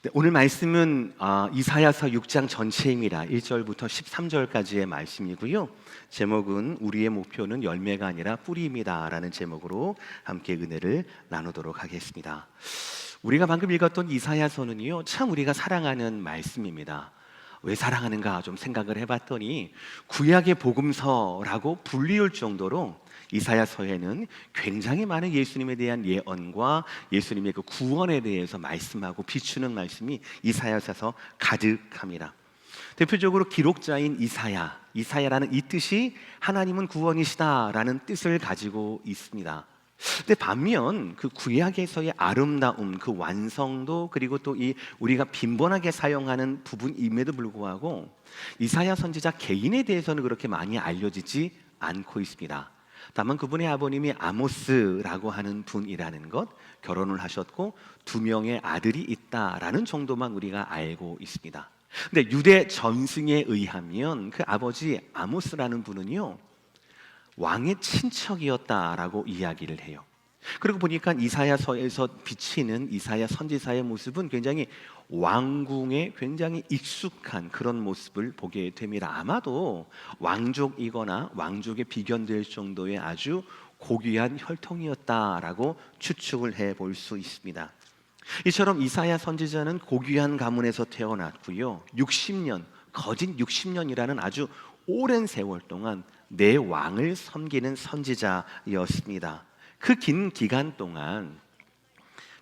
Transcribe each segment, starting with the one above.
네, 오늘 말씀은 아, 이사야서 6장 전체입니다. 1절부터 13절까지의 말씀이고요. 제목은 우리의 목표는 열매가 아니라 뿌리입니다라는 제목으로 함께 은혜를 나누도록 하겠습니다. 우리가 방금 읽었던 이사야서는요. 참 우리가 사랑하는 말씀입니다. 왜 사랑하는가 좀 생각을 해봤더니 구약의 복음서라고 불리울 정도로 이사야서에는 굉장히 많은 예수님에 대한 예언과 예수님의 그 구원에 대해서 말씀하고 비추는 말씀이 이사야서에서 가득합니다. 대표적으로 기록자인 이사야, 이사야라는 이 뜻이 하나님은 구원이시다라는 뜻을 가지고 있습니다. 근데 반면 그 구약에서의 아름다움, 그 완성도 그리고 또 이 우리가 빈번하게 사용하는 부분임에도 불구하고 이사야 선지자 개인에 대해서는 그렇게 많이 알려지지 않고 있습니다. 다만 그분의 아버님이 아모스라고 하는 분이라는 것, 결혼을 하셨고 두 명의 아들이 있다라는 정도만 우리가 알고 있습니다. 근데 유대 전승에 의하면 그 아버지 아모스라는 분은요 왕의 친척이었다라고 이야기를 해요. 그리고 보니까 이사야서에서 비치는 이사야 선지사의 모습은 굉장히 왕궁에 굉장히 익숙한 그런 모습을 보게 됩니다. 아마도 왕족이거나 왕족에 비견될 정도의 아주 고귀한 혈통이었다라고 추측을 해 볼 수 있습니다. 이처럼 이사야 선지자는 고귀한 가문에서 태어났고요. 60년, 거진 60년이라는 아주 오랜 세월 동안 내 왕을 섬기는 선지자였습니다. 그 긴 기간 동안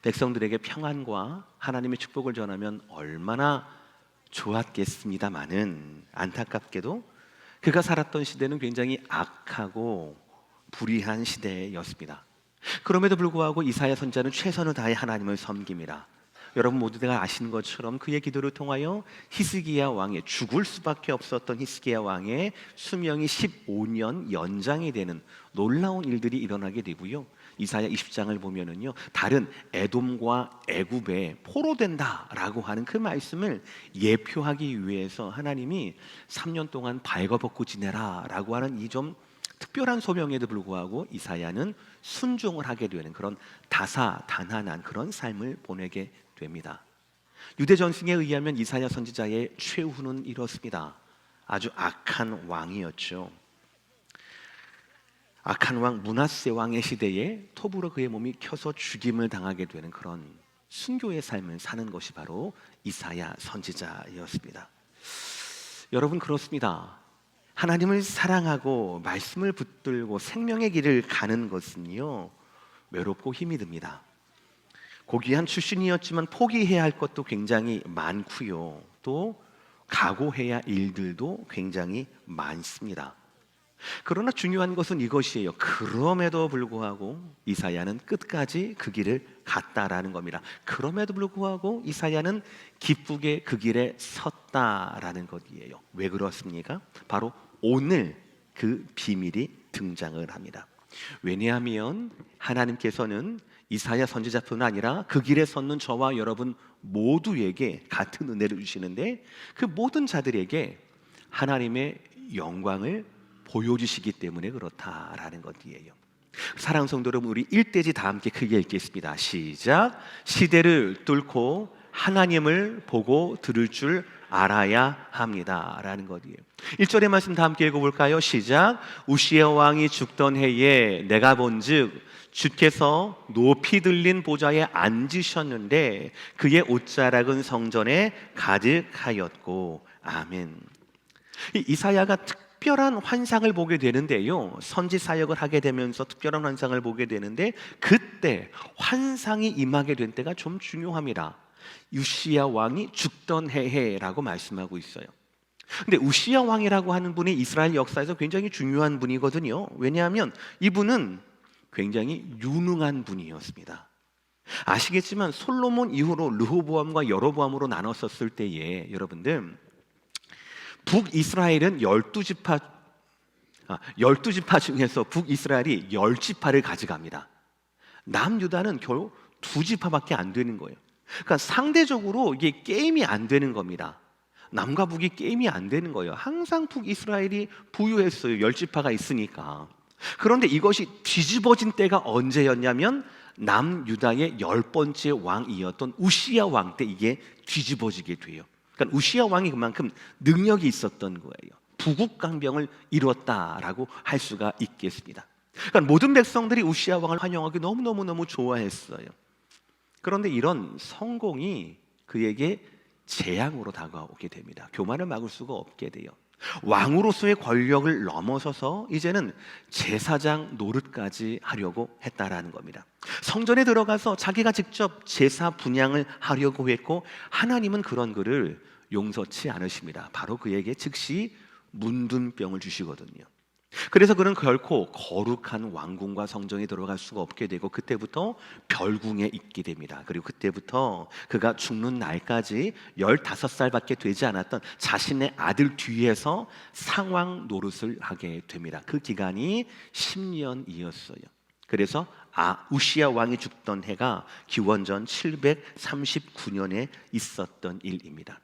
백성들에게 평안과 하나님의 축복을 전하면 얼마나 좋았겠습니다마는 안타깝게도 그가 살았던 시대는 굉장히 악하고 불의한 시대였습니다. 그럼에도 불구하고 이사야 선자는 최선을 다해 하나님을 섬깁니다. 여러분 모두가 아시는 것처럼 그의 기도를 통하여 히스기야 왕의 죽을 수밖에 없었던 히스기야 왕의 수명이 15년 연장이 되는 놀라운 일들이 일어나게 되고요. 이사야 20장을 보면은요. 다른 에돔과 애굽에 포로된다라고 하는 그 말씀을 예표하기 위해서 하나님이 3년 동안 발거벗고 지내라라고 하는 이좀 특별한 소명에도 불구하고 이사야는 순종을 하게 되는 그런 다사다난한 그런 삶을 보내게 됩니다. 유대 전승에 의하면 이사야 선지자의 최후는 이렇습니다. 아주 악한 왕이었죠. 악한 왕 문하세 왕의 시대에 톱으로 그의 몸이 켜서 죽임을 당하게 되는 그런 순교의 삶을 사는 것이 바로 이사야 선지자였습니다. 여러분 그렇습니다. 하나님을 사랑하고 말씀을 붙들고 생명의 길을 가는 것은요 외롭고 힘이 듭니다. 고귀한 출신이었지만 포기해야 할 것도 굉장히 많고요. 또 각오해야 일들도 굉장히 많습니다. 그러나 중요한 것은 이것이에요. 그럼에도 불구하고 이사야는 끝까지 그 길을 갔다라는 겁니다. 그럼에도 불구하고 이사야는 기쁘게 그 길에 섰다라는 것이에요. 왜 그렇습니까? 바로 오늘 그 비밀이 등장을 합니다. 왜냐하면 하나님께서는 이사야 선지자뿐 아니라 그 길에 섰는 저와 여러분 모두에게 같은 은혜를 주시는데 그 모든 자들에게 하나님의 영광을 보여주시기 때문에 그렇다라는 것이에요. 사랑 성도 여러분 우리 일대지 다 함께 크게 읽겠습니다. 시작. 시대를 뚫고 하나님을 보고 들을 줄 알아야 합니다라는 것이에요. 1절의 말씀 다 함께 읽어 볼까요? 시작. 우시아 왕이 죽던 해에 내가 본즉 주께서 높이 들린 보좌에 앉으셨는데 그의 옷자락은 성전에 가득하였고 아멘. 이 이사야가 특별한 환상을 보게 되는데요. 선지 사역을 하게 되면서 특별한 환상을 보게 되는데 그때 환상이 임하게 된 때가 좀 중요합니다. 유시야 왕이 죽던 해해라고 말씀하고 있어요. 근데 우시야 왕이라고 하는 분이 이스라엘 역사에서 굉장히 중요한 분이거든요. 왜냐하면 이분은 굉장히 유능한 분이었습니다. 아시겠지만 솔로몬 이후로 르호보암과 여로보암으로 나눴었을 때에 여러분들 북이스라엘은 열두 지파 아, 열두 지파 중에서 북이스라엘이 열 지파를 가져갑니다. 남유다는 겨우 두 지파밖에 안 되는 거예요. 그러니까 상대적으로 이게 게임이 안 되는 겁니다. 남과 북이 게임이 안 되는 거예요. 항상 북이스라엘이 부유했어요. 열 지파가 있으니까. 그런데 이것이 뒤집어진 때가 언제였냐면 남유다의 열 번째 왕이었던 우시야 왕 때 이게 뒤집어지게 돼요. 그러니까 우시야 왕이 그만큼 능력이 있었던 거예요. 부국강병을 이뤘다라고 할 수가 있겠습니다. 그러니까 모든 백성들이 우시야 왕을 환영하기 너무 너무 너무 좋아했어요. 그런데 이런 성공이 그에게 재앙으로 다가오게 됩니다. 교만을 막을 수가 없게 돼요. 왕으로서의 권력을 넘어서서 이제는 제사장 노릇까지 하려고 했다라는 겁니다. 성전에 들어가서 자기가 직접 제사 분양을 하려고 했고 하나님은 그런 그를 용서치 않으십니다. 바로 그에게 즉시 문둔병을 주시거든요. 그래서 그는 결코 거룩한 왕궁과 성전에 들어갈 수가 없게 되고 그때부터 별궁에 있게 됩니다. 그리고 그때부터 그가 죽는 날까지 15살밖에 되지 않았던 자신의 아들 뒤에서 상왕 노릇을 하게 됩니다. 그 기간이 10년이었어요. 그래서 아 우시야 왕이 죽던 해가 기원전 739년에 있었던 일입니다.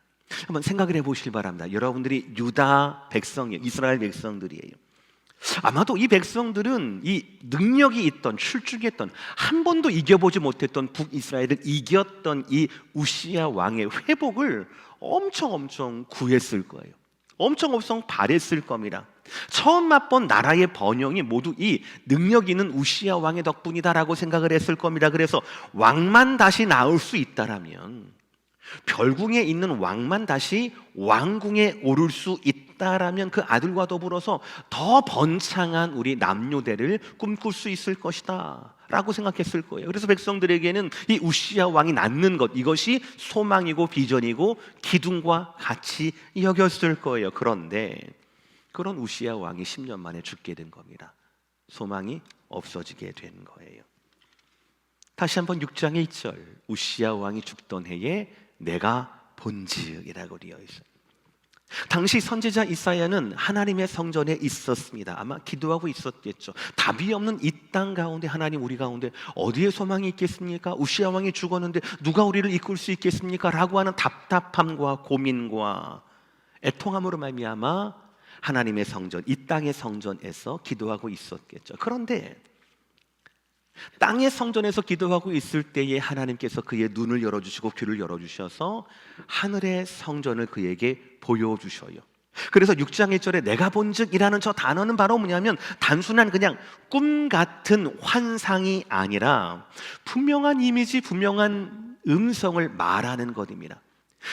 한번 생각을 해보실 바랍니다. 여러분들이 유다 백성이 이스라엘 백성들이에요. 아마도 이 백성들은 이 능력이 있던 출중했던 한 번도 이겨보지 못했던 북이스라엘을 이겼던 이 우시야 왕의 회복을 엄청 엄청 구했을 거예요. 엄청 엄청 바랬을 겁니다. 처음 맛본 나라의 번영이 모두 이 능력 있는 우시야 왕의 덕분이다라고 생각을 했을 겁니다. 그래서 왕만 다시 나올 수 있다라면 별궁에 있는 왕만 다시 왕궁에 오를 수 있다 라면 그 아들과 더불어서 더 번창한 우리 남녀대를 꿈꿀 수 있을 것이다. 라고 생각했을 거예요. 그래서 백성들에게는 이 우시야 왕이 낳는 것 이것이 소망이고 비전이고 기둥과 같이 여겼을 거예요. 그런데 그런 우시야 왕이 10년 만에 죽게 된 겁니다. 소망이 없어지게 된 거예요. 다시 한번 6장의 1절 우시야 왕이 죽던 해에 내가 본지이라고 되어 있어요. 당시 선지자 이사야는 하나님의 성전에 있었습니다. 아마 기도하고 있었겠죠. 답이 없는 이 땅 가운데 하나님 우리 가운데 어디에 소망이 있겠습니까? 우시아 왕이 죽었는데 누가 우리를 이끌 수 있겠습니까? 라고 하는 답답함과 고민과 애통함으로 말미암아 하나님의 성전, 이 땅의 성전에서 기도하고 있었겠죠. 그런데 땅의 성전에서 기도하고 있을 때에 하나님께서 그의 눈을 열어주시고 귀를 열어주셔서 하늘의 성전을 그에게 보여주셔요. 그래서 6장 1절에 내가 본즉이라는 저 단어는 바로 뭐냐면 단순한 그냥 꿈 같은 환상이 아니라 분명한 이미지, 분명한 음성을 말하는 것입니다.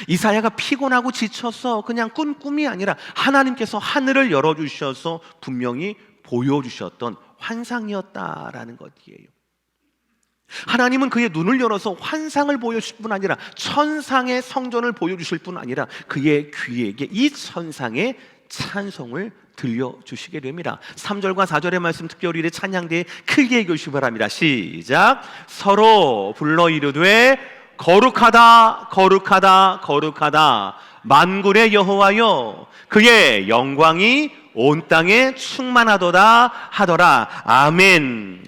이사야가 피곤하고 지쳐서 그냥 꾼 꿈이 아니라 하나님께서 하늘을 열어주셔서 분명히 보여주셨던 환상이었다라는 것이에요. 하나님은 그의 눈을 열어서 환상을 보여주실 뿐 아니라 천상의 성전을 보여주실 뿐 아니라 그의 귀에게 이 천상의 찬송을 들려주시게 됩니다. 3절과 4절의 말씀 특별히 찬양대에 크게 읽으시기 바랍니다. 시작. 서로 불러 이르되 거룩하다 거룩하다 거룩하다 만군의 여호와여 그의 영광이 온 땅에 충만하도다 하더라. 아멘.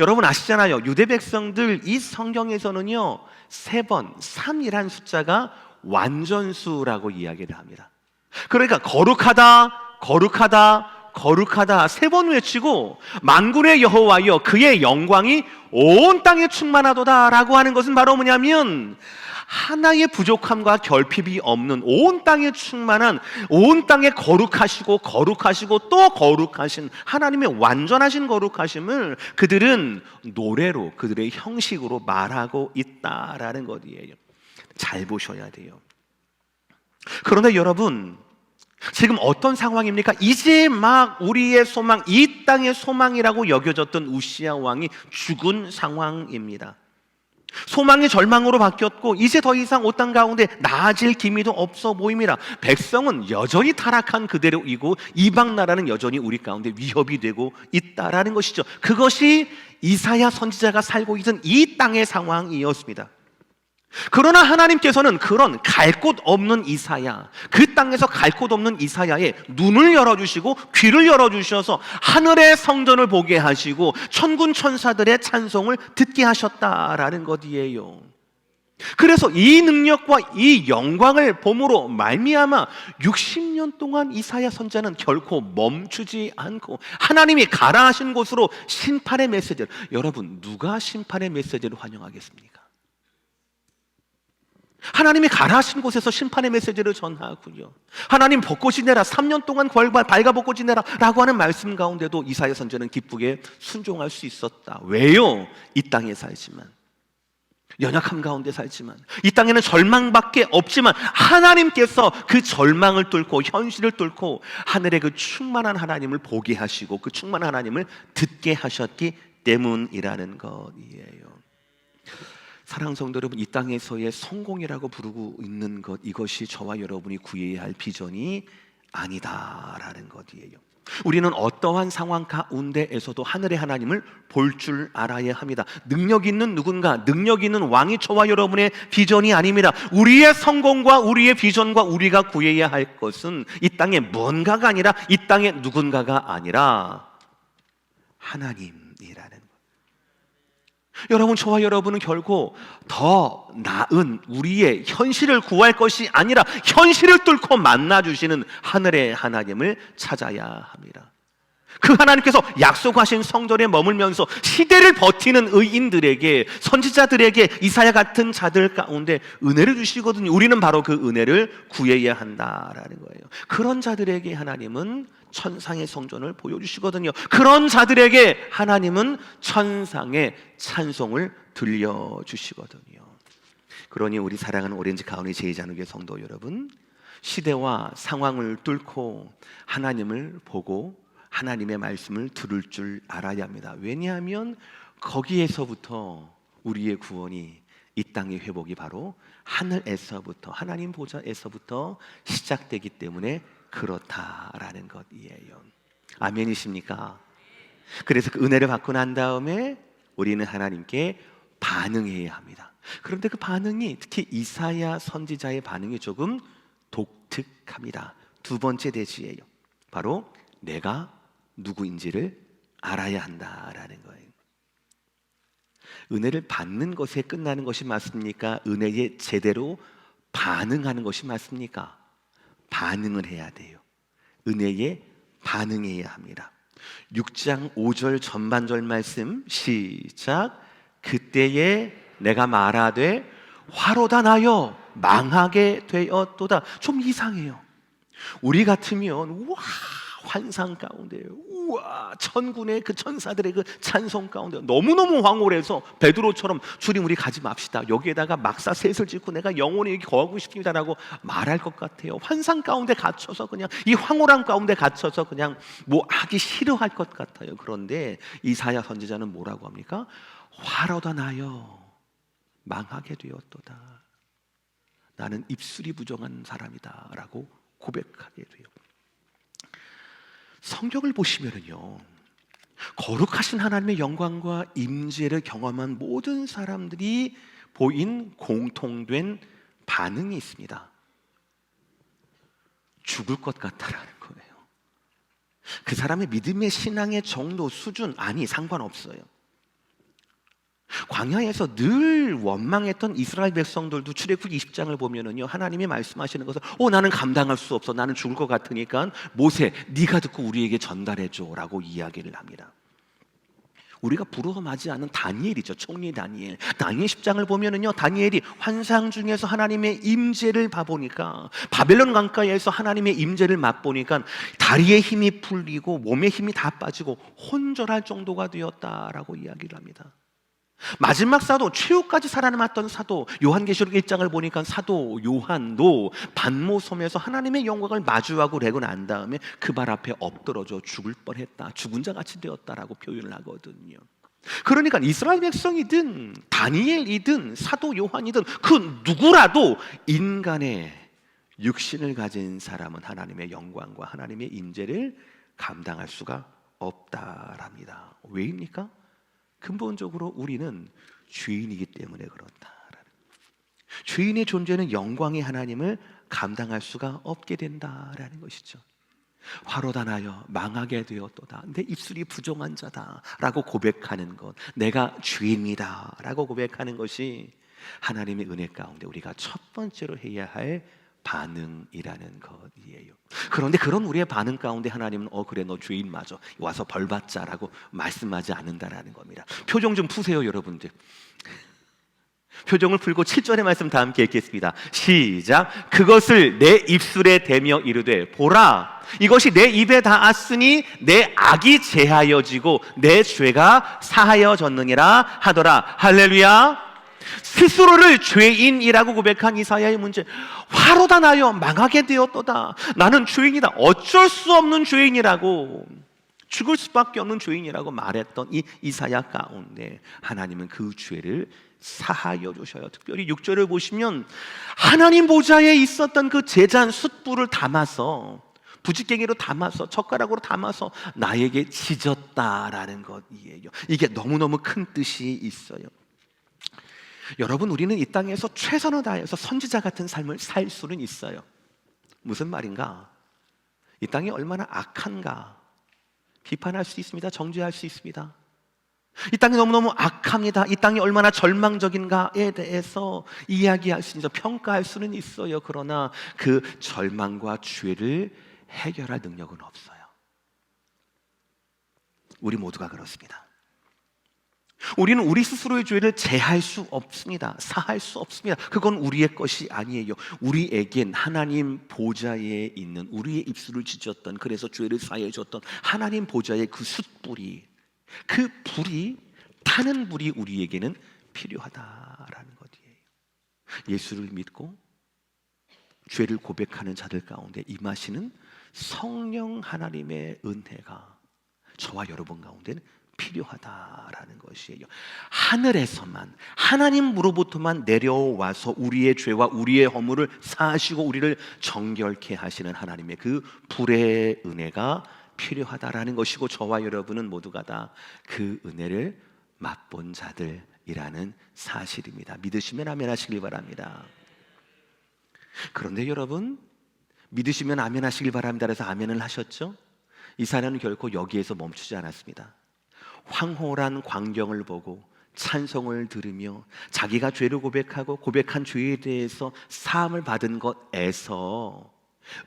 여러분 아시잖아요. 유대 백성들 이 성경에서는요. 세 번, 3이란 숫자가 완전수라고 이야기를 합니다. 그러니까 거룩하다, 거룩하다, 거룩하다 세 번 외치고 만군의 여호와여 그의 영광이 온 땅에 충만하도다라고 하는 것은 바로 뭐냐면 하나의 부족함과 결핍이 없는 온 땅에 충만한 온 땅에 거룩하시고 거룩하시고 또 거룩하신 하나님의 완전하신 거룩하심을 그들은 노래로 그들의 형식으로 말하고 있다라는 것이에요. 잘 보셔야 돼요. 그런데 여러분 지금 어떤 상황입니까? 이제 막 우리의 소망, 이 땅의 소망이라고 여겨졌던 우시아 왕이 죽은 상황입니다. 소망이 절망으로 바뀌었고 이제 더 이상 옷땅 가운데 나아질 기미도 없어 보입니다. 백성은 여전히 타락한 그대로이고 이방 나라는 여전히 우리 가운데 위협이 되고 있다라는 것이죠. 그것이 이사야 선지자가 살고 있는 이 땅의 상황이었습니다. 그러나 하나님께서는 그런 갈 곳 없는 이사야, 그 땅에서 갈 곳 없는 이사야의 눈을 열어주시고 귀를 열어주셔서 하늘의 성전을 보게 하시고 천군 천사들의 찬송을 듣게 하셨다라는 것이에요. 그래서 이 능력과 이 영광을 봄으로 말미암아 60년 동안 이사야 선자는 결코 멈추지 않고 하나님이 가라 하신 곳으로 심판의 메시지를 여러분 누가 심판의 메시지를 환영하겠습니까? 하나님이 가라 하신 곳에서 심판의 메시지를 전하고요. 하나님 벚꽃이 내라 3년 동안 밝아 벚꽃이 내라 라고 하는 말씀 가운데도 이사야 선자는 기쁘게 순종할 수 있었다. 왜요? 이 땅에 살지만 연약함 가운데 살지만 이 땅에는 절망밖에 없지만 하나님께서 그 절망을 뚫고 현실을 뚫고 하늘의 그 충만한 하나님을 보게 하시고 그 충만한 하나님을 듣게 하셨기 때문이라는 것이에요. 사랑 성도 여러분, 이 땅에서의 성공이라고 부르고 있는 것 이것이 저와 여러분이 구해야 할 비전이 아니다라는 것이에요. 우리는 어떠한 상황 가운데에서도 하늘의 하나님을 볼 줄 알아야 합니다. 능력 있는 누군가, 능력 있는 왕이 저와 여러분의 비전이 아닙니다. 우리의 성공과 우리의 비전과 우리가 구해야 할 것은 이 땅의 뭔가가 아니라 이 땅의 누군가가 아니라 하나님이라는 것. 여러분, 저와 여러분은 결코 더 나은 우리의 현실을 구할 것이 아니라 현실을 뚫고 만나주시는 하늘의 하나님을 찾아야 합니다. 그 하나님께서 약속하신 성전에 머물면서 시대를 버티는 의인들에게 선지자들에게 이사야 같은 자들 가운데 은혜를 주시거든요. 우리는 바로 그 은혜를 구해야 한다라는 거예요. 그런 자들에게 하나님은 천상의 성전을 보여주시거든요. 그런 자들에게 하나님은 천상의 찬송을 들려주시거든요. 그러니 우리 사랑하는 오렌지 가운데 제자누교 성도 여러분, 시대와 상황을 뚫고 하나님을 보고 하나님의 말씀을 들을 줄 알아야 합니다. 왜냐하면 거기에서부터 우리의 구원이 이 땅의 회복이 바로 하늘에서부터 하나님 보좌에서부터 시작되기 때문에 그렇다라는 것이에요. 아멘이십니까? 그래서 그 은혜를 받고 난 다음에 우리는 하나님께 반응해야 합니다. 그런데 그 반응이 특히 이사야 선지자의 반응이 조금 독특합니다. 두 번째 대지예요. 바로 내가 누구인지를 알아야 한다라는 거예요. 은혜를 받는 것에 끝나는 것이 맞습니까? 은혜에 제대로 반응하는 것이 맞습니까? 반응을 해야 돼요. 은혜에 반응해야 합니다. 6장 5절 전반절 말씀 시작 그때에 내가 말하되 화로다 나여 망하게 되었도다 좀 이상해요. 우리 같으면 우와 환상 가운데 우와 천군의 그 천사들의 그 찬송 가운데 너무너무 황홀해서 베드로처럼 주님 우리 가지 맙시다. 여기에다가 막사 셋을 짓고 내가 영원히 여기 거하고 싶습니다라고 말할 것 같아요. 환상 가운데 갇혀서 그냥 이 황홀함 가운데 갇혀서 그냥 뭐 하기 싫어할 것 같아요. 그런데 이사야 선지자는 뭐라고 합니까? 화로다 나여 망하게 되었도다. 나는 입술이 부정한 사람이다라고 고백하게 돼요 성경을 보시면은요. 거룩하신 하나님의 영광과 임재를 경험한 모든 사람들이 보인 공통된 반응이 있습니다. 죽을 것 같다라는 거예요. 그 사람의 믿음의 신앙의 정도, 수준 아니 상관없어요. 광야에서 늘 원망했던 이스라엘 백성들도 출애굽 20장을 보면은요 하나님이 말씀하시는 것을 어 나는 감당할 수 없어 나는 죽을 것 같으니까 모세 네가 듣고 우리에게 전달해 줘라고 이야기를 합니다. 우리가 부러워하지 않은 다니엘이죠 총리 다니엘 다니엘 10장을 보면은요 다니엘이 환상 중에서 하나님의 임재를 봐보니까 바벨론 강가에서 하나님의 임재를 맛보니까 다리의 힘이 풀리고 몸의 힘이 다 빠지고 혼절할 정도가 되었다라고 이야기를 합니다. 마지막 사도 최후까지 살아남았던 사도 요한계시록 1장을 보니까 사도 요한도 반모섬에서 하나님의 영광을 마주하고 레고 난 다음에 그 발 앞에 엎드러져 죽을 뻔했다 죽은 자 같이 되었다라고 표현을 하거든요 그러니까 이스라엘 백성이든 다니엘이든 사도 요한이든 그 누구라도 인간의 육신을 가진 사람은 하나님의 영광과 하나님의 임재를 감당할 수가 없다랍니다 왜입니까? 근본적으로 우리는 죄인이기 때문에 그렇다라는 죄인의 존재는 영광의 하나님을 감당할 수가 없게 된다라는 것이죠. 화로다 나여 망하게 되었도다. 내 입술이 부정한 자다라고 고백하는 것, 내가 죄인이다라고 고백하는 것이 하나님의 은혜 가운데 우리가 첫 번째로 해야 할 반응이라는 것이에요. 그런데 그런 우리의 반응 가운데 하나님은 어 그래 너 죄인 맞아 와서 벌 받자라고 말씀하지 않는다라는 겁니다. 표정 좀 푸세요, 여러분들. 표정을 풀고 7절의 말씀 다 함께 읽겠습니다. 시작. 그것을 내 입술에 대며 이르되 보라 이것이 내 입에 닿았으니 내 악이 제하여지고 내 죄가 사하여졌느니라 하더라. 할렐루야. 스스로를 죄인이라고 고백한 이사야의 문제 화로다 나여 망하게 되었도다. 나는 죄인이다. 어쩔 수 없는 죄인이라고 죽을 수밖에 없는 죄인이라고 말했던 이 이사야 가운데 하나님은 그 죄를 사하여 주셔요. 특별히 6절을 보시면 하나님 보좌에 있었던 그 제잔 숯불을 담아서 부지깽이로 담아서 젓가락으로 담아서 나에게 지졌다라는 것이에요. 이게 너무너무 큰 뜻이 있어요 여러분 우리는 이 땅에서 최선을 다해서 선지자 같은 삶을 살 수는 있어요. 무슨 말인가? 이 땅이 얼마나 악한가? 비판할 수 있습니다. 정죄할 수 있습니다. 이 땅이 너무너무 악합니다. 이 땅이 얼마나 절망적인가에 대해서 이야기할 수 있죠. 평가할 수는 있어요. 그러나 그 절망과 죄를 해결할 능력은 없어요. 우리 모두가 그렇습니다. 우리는 우리 스스로의 죄를 제할 수 없습니다. 사할 수 없습니다. 그건 우리의 것이 아니에요. 우리에겐 하나님 보좌에 있는 우리의 입술을 찢었던 그래서 죄를 사해 줬던 하나님 보좌의 그 숯불이 그 불이 타는 불이 우리에게는 필요하다라는 것이에요. 예수를 믿고 죄를 고백하는 자들 가운데 임하시는 성령 하나님의 은혜가 저와 여러분 가운데는 필요하다라는 것이에요. 하늘에서만 하나님으로부터만 내려와서 우리의 죄와 우리의 허물을 사하시고 우리를 정결케 하시는 하나님의 그 불의 은혜가 필요하다라는 것이고 저와 여러분은 모두가 다 그 은혜를 맛본 자들이라는 사실입니다. 믿으시면 아멘 하시길 바랍니다. 그런데 여러분 믿으시면 아멘 하시길 바랍니다. 그래서 아멘을 하셨죠? 이사야는 결코 여기에서 멈추지 않았습니다. 황홀한 광경을 보고 찬송을 들으며 자기가 죄를 고백하고 고백한 죄에 대해서 사함을 받은 것에서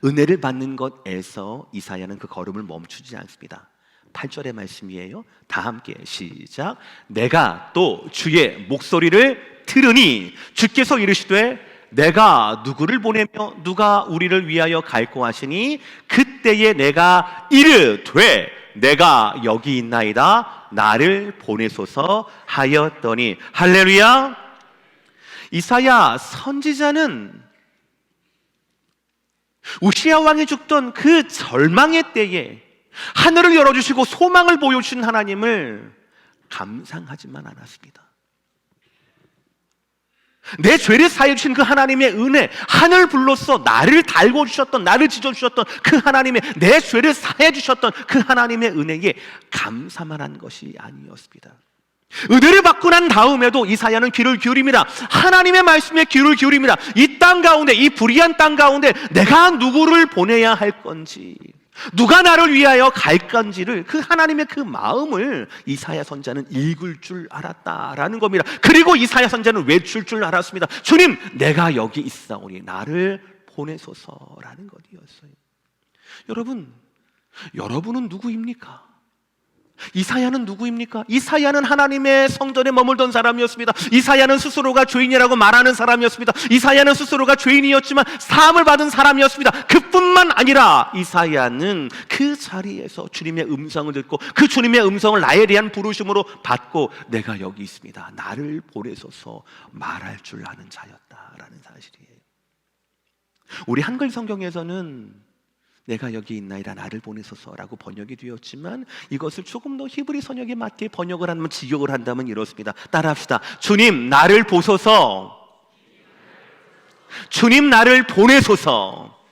은혜를 받는 것에서 이사야는 그 걸음을 멈추지 않습니다. 8절의 말씀이에요. 다 함께 시작. 내가 또 주의 목소리를 들으니 주께서 이르시되 내가 누구를 보내며 누가 우리를 위하여 갈고 하시니 그때에 내가 이르되 내가 여기 있나이다. 나를 보내소서 하였더니. 할렐루야. 이사야 선지자는 우시아 왕이 죽던 그 절망의 때에 하늘을 열어주시고 소망을 보여주신 하나님을 감상하지만 않았습니다. 내 죄를 사해 주신 그 하나님의 은혜, 하늘 불로써 나를 달고 주셨던, 나를 지져 주셨던 그 하나님의 내 죄를 사해 주셨던 그 하나님의 은혜에 감사만 한 것이 아니었습니다. 은혜를 받고 난 다음에도 이사야는 귀를 기울입니다. 하나님의 말씀에 귀를 기울입니다. 이 땅 가운데, 이 불의한 땅 가운데 내가 누구를 보내야 할 건지, 누가 나를 위하여 갈 건지를 그 하나님의 그 마음을 이사야 선자는 읽을 줄 알았다라는 겁니다. 그리고 이사야 선자는 외출 줄 알았습니다. 주님, 내가 여기 있사오니 나를 보내소서라는 것이었어요. 여러분, 여러분은 누구입니까? 이사야는 누구입니까? 이사야는 하나님의 성전에 머물던 사람이었습니다. 이사야는 스스로가 죄인이라고 말하는 사람이었습니다. 이사야는 스스로가 죄인이었지만 사함을 받은 사람이었습니다. 그뿐만 아니라 이사야는 그 자리에서 주님의 음성을 듣고 그 주님의 음성을 나에 대한 부르심으로 받고 내가 여기 있습니다. 나를 보내소서 말할 줄 아는 자였다라는 사실이에요. 우리 한글 성경에서는 내가 여기 있나이다 나를 보내소서라고 번역이 되었지만 이것을 조금 더 히브리 선역에 맞게 번역을 하면 직역을 한다면 이렇습니다. 따라합시다. 주님 나를 보소서. 주님 나를 보내소서.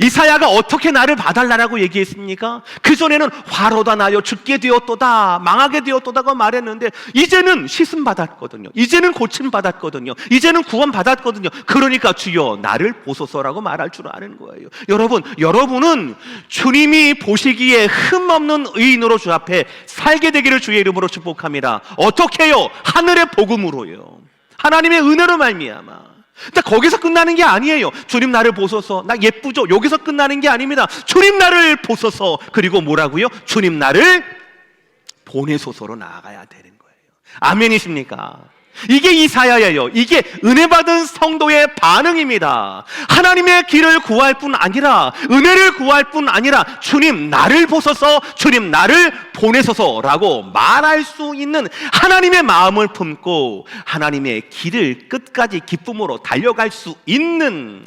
이사야가 어떻게 나를 봐달라고 얘기했습니까? 그 전에는 화로다 나여 죽게 되었도다 망하게 되었도다고 말했는데 이제는 씻음 받았거든요. 이제는 고침 받았거든요. 이제는 구원 받았거든요. 그러니까 주여 나를 보소서라고 말할 줄 아는 거예요. 여러분, 여러분은 주님이 보시기에 흠 없는 의인으로 주 앞에 살게 되기를 주의 이름으로 축복합니다. 어떻게요? 하늘의 복음으로요. 하나님의 은혜로 말미암아. 근데 거기서 끝나는 게 아니에요. 주님 나를 보소서. 나 예쁘죠? 여기서 끝나는 게 아닙니다. 주님 나를 보소서. 그리고 뭐라고요? 주님 나를 보내소서로 나아가야 되는 거예요. 아멘이십니까? 이게 이사야예요. 이게 은혜 받은 성도의 반응입니다. 하나님의 길을 구할 뿐 아니라 은혜를 구할 뿐 아니라 주님 나를 보소서, 주님 나를 보내소서라고 말할 수 있는 하나님의 마음을 품고 하나님의 길을 끝까지 기쁨으로 달려갈 수 있는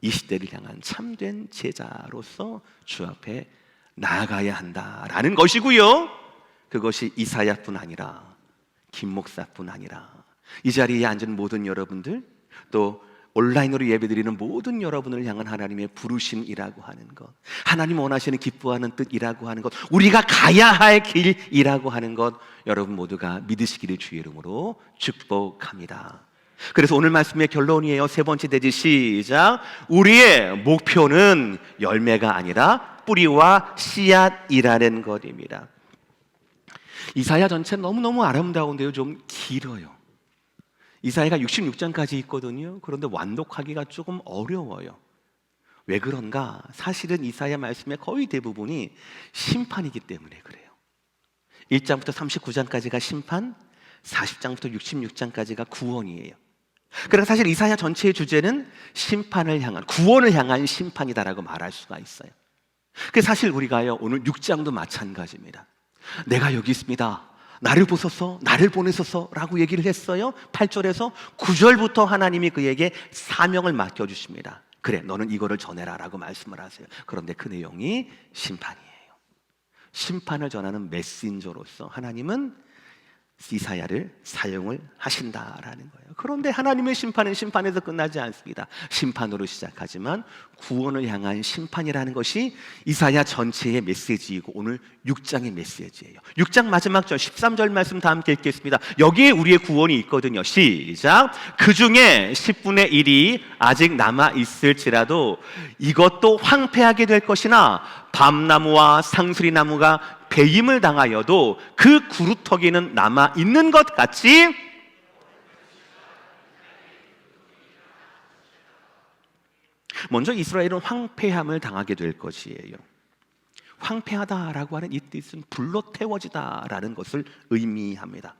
이 시대를 향한 참된 제자로서 주 앞에 나아가야 한다라는 것이고요. 그것이 이사야뿐 아니라 김 목사뿐 아니라 이 자리에 앉은 모든 여러분들 또 온라인으로 예배드리는 모든 여러분을 향한 하나님의 부르심이라고 하는 것, 하나님 원하시는 기뻐하는 뜻이라고 하는 것, 우리가 가야 할 길이라고 하는 것, 여러분 모두가 믿으시기를 주의 이름으로 축복합니다. 그래서 오늘 말씀의 결론이에요. 세 번째 대지 시작. 우리의 목표는 열매가 아니라 뿌리와 씨앗이라는 것입니다. 이사야 전체 너무너무 아름다운데요. 좀 길어요. 이사야가 66장까지 있거든요. 그런데 완독하기가 조금 어려워요. 왜 그런가? 사실은 이사야 말씀의 거의 대부분이 심판이기 때문에 그래요. 1장부터 39장까지가 심판, 40장부터 66장까지가 구원이에요. 그러니까 사실 이사야 전체의 주제는 심판을 향한, 구원을 향한 심판이다라고 말할 수가 있어요. 그 사실 우리가요, 오늘 6장도 마찬가지입니다. 내가 여기 있습니다. 나를 보소서, 나를 보내소서 라고 얘기를 했어요. 8절에서 9절부터 하나님이 그에게 사명을 맡겨주십니다. 그래, 너는 이거를 전해라 라고 말씀을 하세요. 그런데 그 내용이 심판이에요. 심판을 전하는 메신저로서 하나님은 이사야를 사용을 하신다라는 거예요. 그런데 하나님의 심판은 심판에서 끝나지 않습니다. 심판으로 시작하지만 구원을 향한 심판이라는 것이 이사야 전체의 메시지이고 오늘 6장의 메시지예요. 6장 마지막 절 13절 말씀 다 함께 읽겠습니다. 여기에 우리의 구원이 있거든요. 시작. 그 중에 10분의 1이 아직 남아 있을지라도 이것도 황폐하게 될 것이나 밤나무와 상수리 나무가 배임을 당하여도 그 구루터기는 남아 있는 것 같이 먼저 이스라엘은 황폐함을 당하게 될 것이에요. 황폐하다라고 하는 이 뜻은 불로 태워지다라는 것을 의미합니다.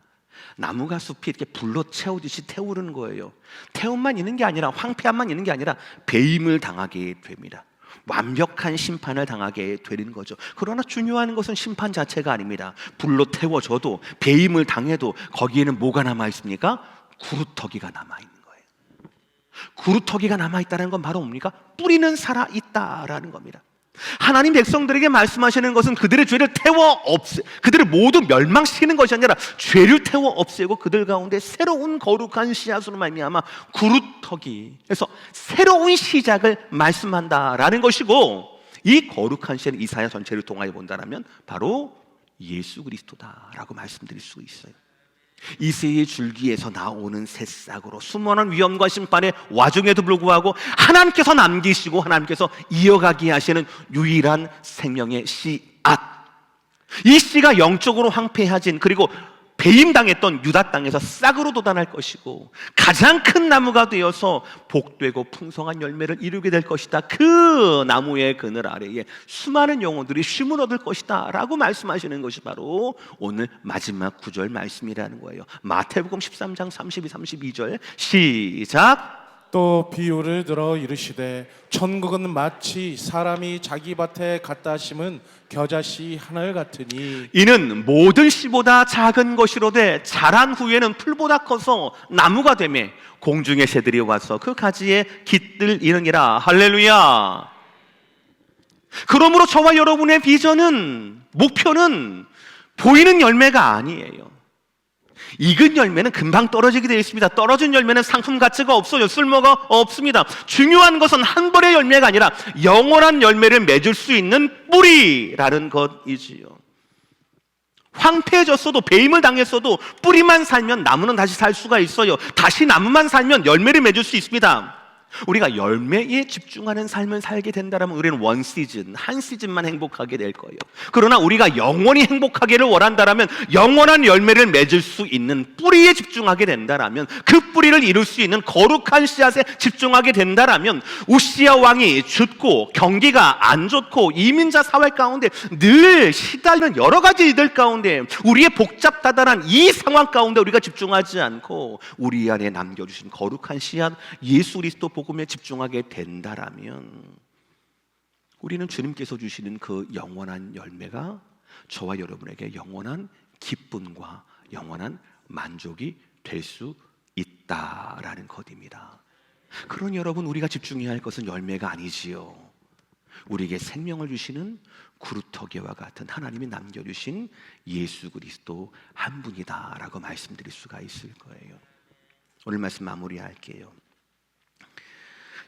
나무가 숲이 이렇게 불로 채우듯이 태우는 거예요. 태움만 있는 게 아니라 황폐함만 있는 게 아니라 배임을 당하게 됩니다. 완벽한 심판을 당하게 되는 거죠. 그러나 중요한 것은 심판 자체가 아닙니다. 불로 태워져도 배임을 당해도 거기에는 뭐가 남아 있습니까? 구루터기가 남아 있는 거예요. 구루터기가 남아 있다는 건 바로 뭡니까? 뿌리는 살아 있다라는 겁니다. 하나님 백성들에게 말씀하시는 것은 그들의 죄를 태워 없애, 그들을 모두 멸망시키는 것이 아니라 죄를 태워 없애고 그들 가운데 새로운 거룩한 씨앗으로 말미암아 구루터기. 그래서 새로운 시작을 말씀한다라는 것이고 이 거룩한 씨앗 이사야 전체를 통하여 본다라면 바로 예수 그리스도다라고 말씀드릴 수 있어요. 이세의 줄기에서 나오는 새싹으로 수많은 위험과 심판의 와중에도 불구하고 하나님께서 남기시고 하나님께서 이어가게 하시는 유일한 생명의 씨앗. 이 씨가 영적으로 황폐해진 그리고 배임당했던 유다 땅에서 싹으로 돋아날 것이고 가장 큰 나무가 되어서 복되고 풍성한 열매를 이루게 될 것이다. 그 나무의 그늘 아래에 수많은 영혼들이 쉼을 얻을 것이다. 라고 말씀하시는 것이 바로 오늘 마지막 구절 말씀이라는 거예요. 마태복음 13장 32, 32절 시작. 또 비유를 들어 이르시되 천국은 마치 사람이 자기 밭에 갖다 심은 겨자씨 하늘 같으니 이는 모든 씨보다 작은 것이로되 자란 후에는 풀보다 커서 나무가 되매 공중의 새들이 와서 그 가지에 깃들 이르니라 할렐루야. 그러므로 저와 여러분의 비전은 목표는 보이는 열매가 아니에요. 익은 열매는 금방 떨어지게 되어 있습니다. 떨어진 열매는 상품 가치가 없어요. 쓸모가 없습니다. 중요한 것은 한 벌의 열매가 아니라 영원한 열매를 맺을 수 있는 뿌리라는 것이지요. 황폐해졌어도 배임을 당했어도 뿌리만 살면 나무는 다시 살 수가 있어요. 다시 나무만 살면 열매를 맺을 수 있습니다. 우리가 열매에 집중하는 삶을 살게 된다면 우리는 원 시즌, 한 시즌만 행복하게 될 거예요. 그러나 우리가 영원히 행복하기를 원한다면 영원한 열매를 맺을 수 있는 뿌리에 집중하게 된다면 그 뿌리를 이룰 수 있는 거룩한 씨앗에 집중하게 된다면 우시아 왕이 죽고 경기가 안 좋고 이민자 사회 가운데 늘 시달리는 여러 가지 일들 가운데 우리의 복잡다단한 이 상황 가운데 우리가 집중하지 않고 우리 안에 남겨주신 거룩한 씨앗 예수 그리스도 복음에 집중하게 된다라면 우리는 주님께서 주시는 그 영원한 열매가 저와 여러분에게 영원한 기쁨과 영원한 만족이 될 수 있다라는 것입니다. 그런 여러분 우리가 집중해야 할 것은 열매가 아니지요. 우리에게 생명을 주시는 구루터기와 같은 하나님이 남겨주신 예수 그리스도 한 분이다라고 말씀드릴 수가 있을 거예요. 오늘 말씀 마무리할게요.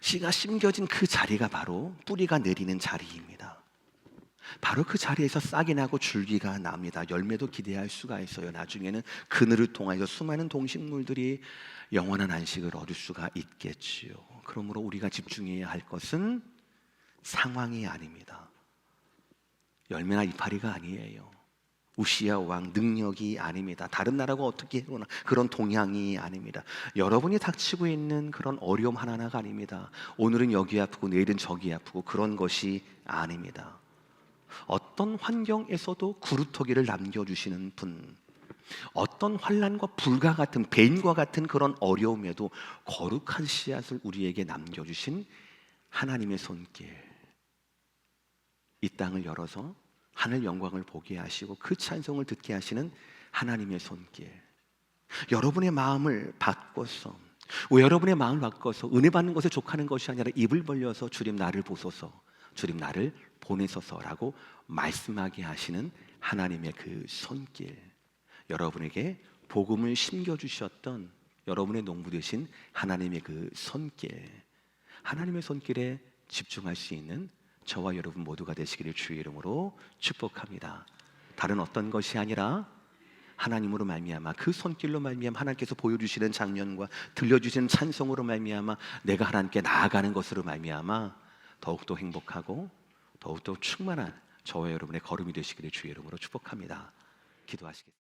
씨가 심겨진 그 자리가 바로 뿌리가 내리는 자리입니다. 바로 그 자리에서 싹이 나고 줄기가 납니다. 열매도 기대할 수가 있어요. 나중에는 그늘을 통하여 수많은 동식물들이 영원한 안식을 얻을 수가 있겠지요. 그러므로 우리가 집중해야 할 것은 상황이 아닙니다. 열매나 이파리가 아니에요. 우시아 왕 능력이 아닙니다. 다른 나라가 어떻게 해오나 그런 동향이 아닙니다. 여러분이 닥치고 있는 그런 어려움 하나하나가 아닙니다. 오늘은 여기 아프고 내일은 저기 아프고 그런 것이 아닙니다. 어떤 환경에서도 구루터기를 남겨주시는 분, 어떤 환란과 불과 같은 뱀과 같은 그런 어려움에도 거룩한 씨앗을 우리에게 남겨주신 하나님의 손길. 이 땅을 열어서 하늘 영광을 보게 하시고 그 찬송을 듣게 하시는 하나님의 손길. 여러분의 마음을 바꿔서 왜 여러분의 마음을 바꿔서 은혜 받는 것에 족하는 것이 아니라 입을 벌려서 주님 나를 보소서 주님 나를 보내소서라고 말씀하게 하시는 하나님의 그 손길 여러분에게 복음을 심겨 주셨던 여러분의 농부 되신 하나님의 그 손길 하나님의 손길에 집중할 수 있는 저와 여러분 모두가 되시기를 주의 이름으로 축복합니다. 다른 어떤 것이 아니라 하나님으로 말미암아 그 손길로 말미암아 하나님께서 보여주시는 장면과 들려주시는 찬송으로 말미암아 내가 하나님께 나아가는 것으로 말미암아 더욱더 행복하고 더욱더 충만한 저와 여러분의 걸음이 되시기를 주의 이름으로 축복합니다. 기도하시겠습니다.